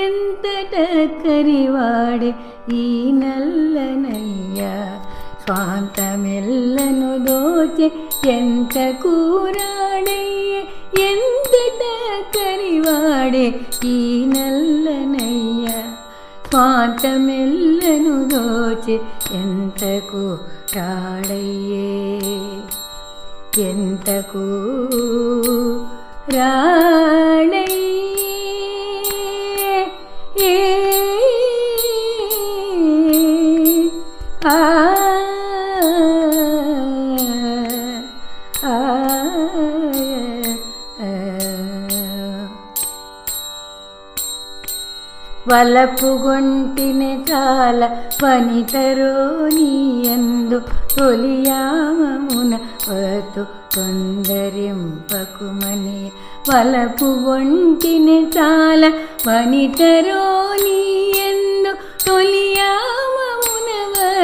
ఎంత టక్కరివాడే ఈ నల్లనయ్యా స్వాంతమెల్లను దోచె ఎంత కూరాడయ్యే ఎంత టక్కరివాడే ఈ నల్లనయ్యా స్వాంతమెల్లను దోచె ఎంతకు రాడయ్యే ఎంతకు రాణయ్యే ఆ వలపు గొంటిని చాల వనితరోని ఎందు తొలియామమున వతు తొందరింపకుమని వలపు గొంటిని చాల వనితరోని ఎందు తొలియామ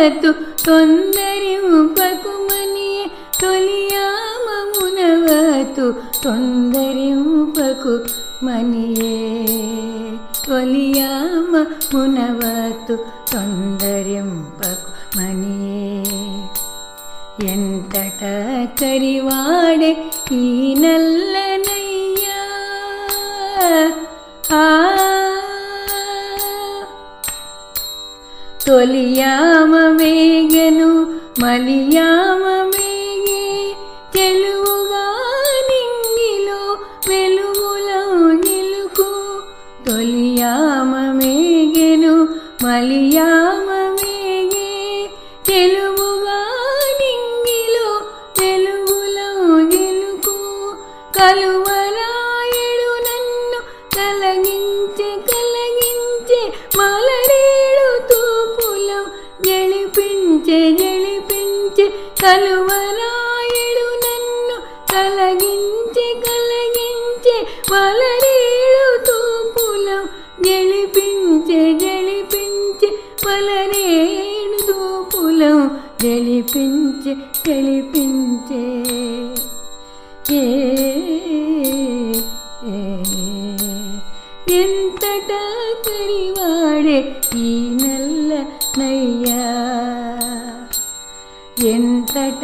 తొలియామమున వతు తొందరింపకుమని తొలియామమున వతు తొందరింపకు మనియే తొలియామ మునవతు తొందరింపకు మనియే ఎంతట కరివాడే ఈ నల్లనయ్యా ఆ మలియామ వేగే తెలుగుగా నింగిలో వెలుగులో నిలుకు తొలియామ మేగెను మలియామ మేగే తెలుగుగా కలువరాయుడు నన్ను కలగించే కలగించే మలరేడు తూపులో జలిపించే జలిపించే మలరేడు తూపులో జలిపించే జలిపించే ఏ ఏ, ఎంతట కరివాడే ఈ నల్ల నయ్యా ఎంతట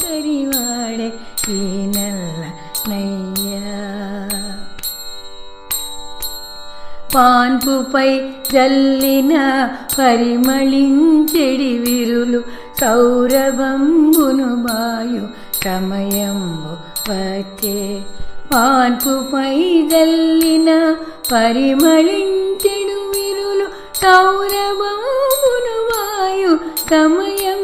కరివాడే ఈ నల్ల నయ్యా పాన్పుపై జల్లిన పరిమళించెడి విరులు సౌరభంబును బాయు సమయంబు వచ్చే పాన్పుపై జల్లిన పరిమళించెడు విరులు సౌరభంబును వాయు సమయం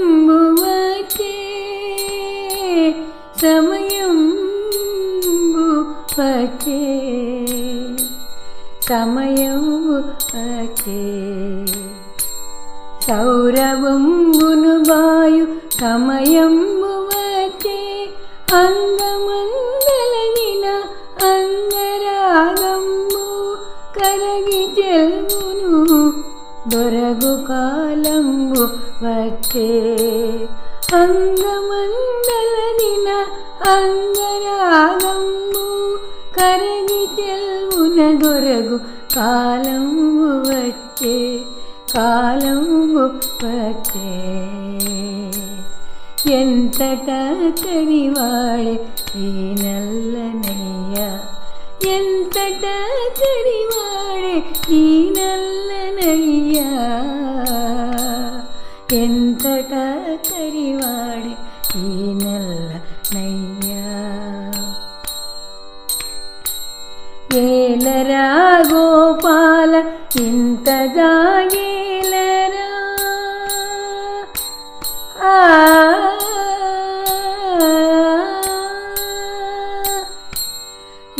సమయంబు పకే. సమయము పకే. సౌరవంబును వాయు సమయంబు వచ్చే అంగమంగళగిన అంగరాగంబు కరగి చెల్మును దొరగు కాలంబు వచ్చే అంగమంగళగిన అంగరాగంబు కరగి తెల్వున దొరగు కాలము వచ్చే కాలము వచ్చే ఎంతట కరివాడే ఈ నల్లనయ్యా ఎంతట కరివాడే ఈ నల్లనయ్యా ఎంతట కరివాడే ఈ నెల నయ్యా ఏలరా గోపాల ఇంతగా ఏలరా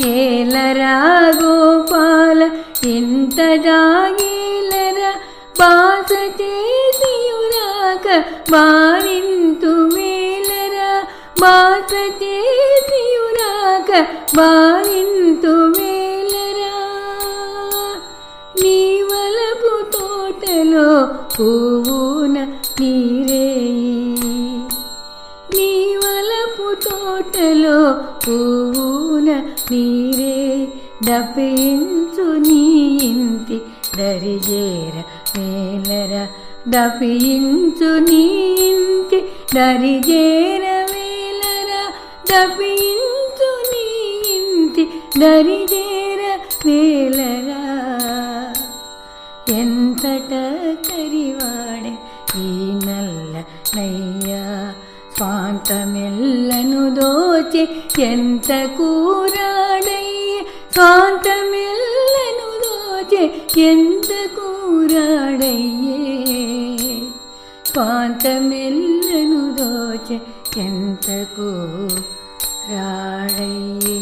ఏలరా గోపాల ఇంతగా ఏలరా బాస చేసియురాక బారింతు మేలరా. బాస చేసియురాక బారింతు మేలరా. నీ వలపు తోటలో పువ్వున నీరేయి నీ వలపు తోటలో పువ్వున నీరే. దపించు నీ ఇంటి దరిజేరా వేలర దపించు నీంటి దరిజేర వేలర దపించు నీంటి దరిజేర వేలరా ఎంతట కరివాడే ఈ నల్ల నయ్యా. స్వాంతమెల్లను దోచి ఎంత కూరాడయ్య. స్వాంతమెల్లను దోచి ఎంత కూ కూరాడయ్యే పాంతమెల్లను దోచ ఎంతకు రాడయ్యే?